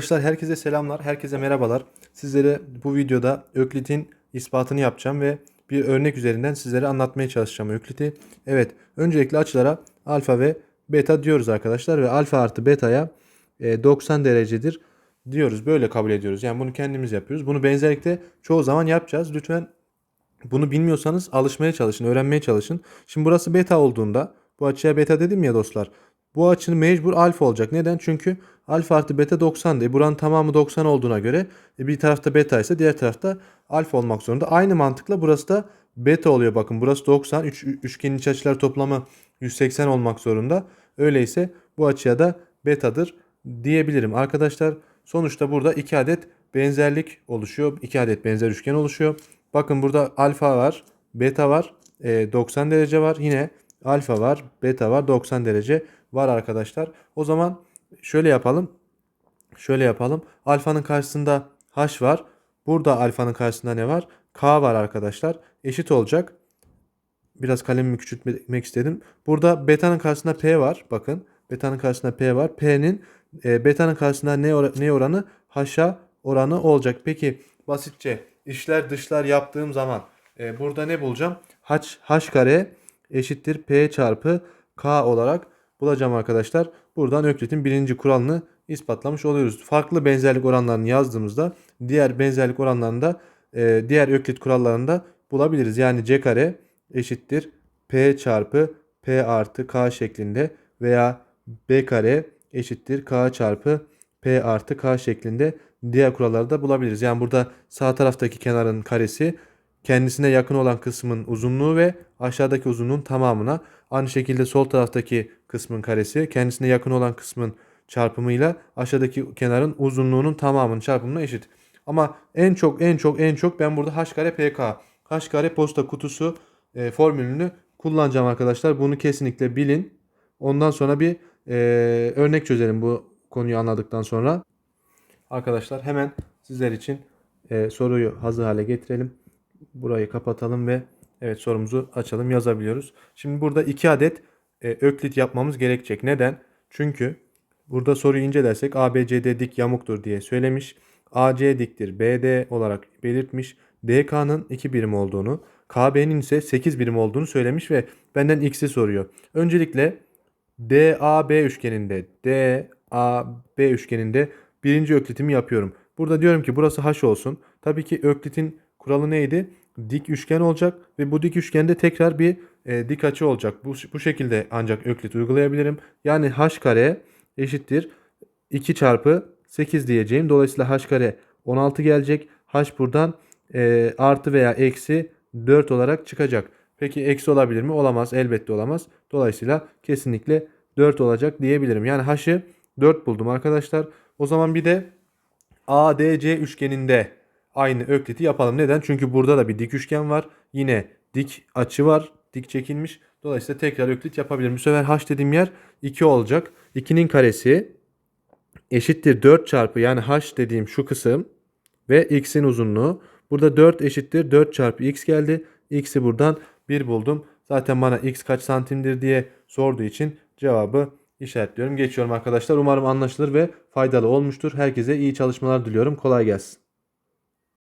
Arkadaşlar herkese selamlar, herkese merhabalar. Sizlere bu videoda Öklit'in ispatını yapacağım ve bir örnek üzerinden sizlere anlatmaya çalışacağım Öklit'i. Evet, öncelikle açılara alfa ve beta diyoruz arkadaşlar ve alfa artı beta'ya e, 90 derecedir diyoruz. Böyle kabul ediyoruz. Yani bunu kendimiz yapıyoruz. Bunu benzerlikte çoğu zaman yapacağız. Lütfen bunu bilmiyorsanız alışmaya çalışın, öğrenmeye çalışın. Şimdi burası beta olduğunda bu açıya beta dedim ya dostlar. Bu açının mecbur alfa olacak. Neden? Çünkü alfa artı beta 90 diye. Buranın tamamı 90 olduğuna göre e, bir tarafta beta ise diğer tarafta alfa olmak zorunda. Aynı mantıkla burası da beta oluyor. Bakın burası 90. Üç, üçgenin iç açılar toplamı 180 olmak zorunda. Öyleyse bu açıya da betadır diyebilirim. Arkadaşlar sonuçta burada 2 adet benzerlik oluşuyor. 2 adet benzer üçgen oluşuyor. Bakın burada alfa var, beta var, e, 90 derece var. Yine alfa var, beta var, 90 derece var arkadaşlar. O zaman şöyle yapalım. Şöyle yapalım. Alfanın karşısında h var. Burada alfanın karşısında ne var? K var arkadaşlar. Eşit olacak. Biraz kalemimi küçültmek istedim. Burada beta'nın karşısında P var. Bakın. Beta'nın karşısında P var. P'nin e, beta'nın karşısında ne, or- ne oranı? H'a oranı olacak. Peki basitçe işler dışlar yaptığım zaman e, burada ne bulacağım? H, H kare eşittir P çarpı K olarak bulacağım arkadaşlar. Buradan Öklit'in birinci kuralını ispatlamış oluyoruz. Farklı benzerlik oranlarını yazdığımızda diğer benzerlik oranlarını da e, diğer Öklit kurallarında bulabiliriz. Yani C kare eşittir P çarpı P artı K şeklinde veya B kare eşittir K çarpı P artı K şeklinde diğer kuralları da bulabiliriz. Yani burada sağ taraftaki kenarın karesi kendisine yakın olan kısmın uzunluğu ve aşağıdaki uzunluğun tamamına aynı şekilde sol taraftaki kısmın karesi kendisine yakın olan kısmın çarpımıyla aşağıdaki kenarın uzunluğunun tamamının çarpımına eşit. Ama en çok en çok en çok ben burada h kare pk h kare posta kutusu e, formülünü kullanacağım arkadaşlar. Bunu kesinlikle bilin. Ondan sonra bir e, örnek çözelim bu konuyu anladıktan sonra. Arkadaşlar hemen sizler için e, soruyu hazır hale getirelim. Burayı kapatalım ve evet sorumuzu açalım yazabiliyoruz. Şimdi burada iki adet e, öklit yapmamız gerekecek. Neden? Çünkü burada soruyu incelersek ABCD dik yamuktur diye söylemiş. AC diktir BD olarak belirtmiş. DK'nın 2 birim olduğunu, KB'nin ise 8 birim olduğunu söylemiş ve benden x'i soruyor. Öncelikle DAB üçgeninde DAB üçgeninde birinci öklitimi yapıyorum. Burada diyorum ki burası h olsun. Tabii ki öklitin kuralı neydi? Dik üçgen olacak ve bu dik üçgende tekrar bir e, dik açı olacak. Bu, bu şekilde ancak öklit uygulayabilirim. Yani h kare eşittir 2 çarpı 8 diyeceğim. Dolayısıyla h kare 16 gelecek. h buradan e, artı veya eksi 4 olarak çıkacak. Peki eksi olabilir mi? Olamaz. Elbette olamaz. Dolayısıyla kesinlikle 4 olacak diyebilirim. Yani h'ı 4 buldum arkadaşlar. O zaman bir de ADC üçgeninde aynı ökliti yapalım. Neden? Çünkü burada da bir dik üçgen var. Yine dik açı var. Dik çekilmiş. Dolayısıyla tekrar öklit yapabilirim. Bu sefer h dediğim yer 2 olacak. 2'nin karesi eşittir 4 çarpı yani h dediğim şu kısım ve x'in uzunluğu. Burada 4 eşittir 4 çarpı x geldi. X'i buradan 1 buldum. Zaten bana x kaç santimdir diye sorduğu için cevabı işaretliyorum. Geçiyorum arkadaşlar. Umarım anlaşılır ve faydalı olmuştur. Herkese iyi çalışmalar diliyorum. Kolay gelsin.